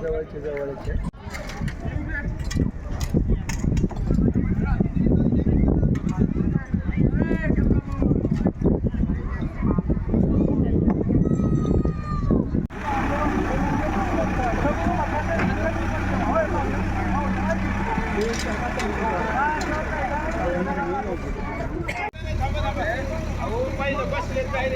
व्यवस्थित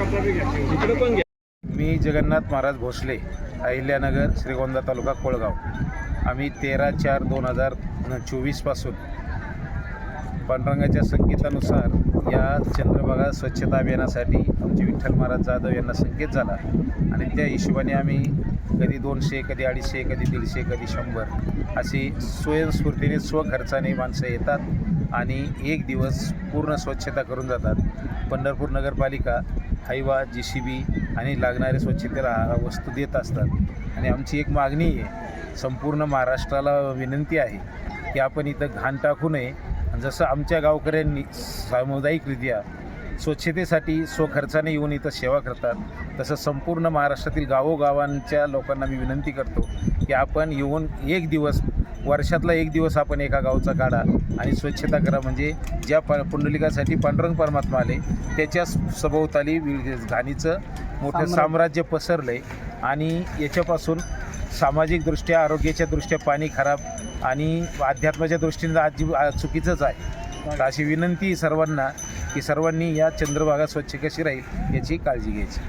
मी जगन्नाथ महाराज भोसले अहिल्यानगर श्रीगोंदा तालुका कोळगाव. आम्ही तेरा चार दोन हजार चोवीसपासून पांडुरंगाच्या संकेतानुसार या चंद्रभागा स्वच्छता अभियानासाठी आमचे विठ्ठल महाराज जाधव यांना संकेत झाला. आणि त्या हिशोबाने आम्ही कधी दोनशे कधी अडीचशे कधी दीडशे कधी शंभर अशी स्वयंस्फूर्तीने स्वखर्चाने माणसं येतात आणि एक दिवस पूर्ण स्वच्छता करून जातात. पंढरपूर नगरपालिका हायवा जी सी बी आणि लागणारे स्वच्छतेला वस्तू देत असतात. आणि आमची एक मागणी आहे संपूर्ण महाराष्ट्राला विनंती आहे की आपण इथं घाण टाकू नये. आणि जसं आमच्या गावकऱ्यांनी सामुदायिकरित्या स्वच्छतेसाठी स्वखर्चाने येऊन इथं सेवा करतात तसं संपूर्ण महाराष्ट्रातील गावोगावांच्या लोकांना मी विनंती करतो की आपण येऊन एक दिवस वर्षातला एक दिवस आपण एका गावचा काढा आणि स्वच्छता करा. म्हणजे ज्या प पुंडलिकासाठी पांडुरंग परमात्मा आले त्याच्या सभोवताली घाणीचं मोठं साम्राज्य. पसरलं आहे आणि याच्यापासून सामाजिकदृष्ट्या आरोग्याच्या दृष्ट्या पाणी खराब आणि अध्यात्माच्या दृष्टीने आजी आ- चुकीचंच आहे. तर अशी विनंती सर्वांना की सर्वांनी या चंद्रभागा स्वच्छ कशी राहील याची काळजी घ्यायची.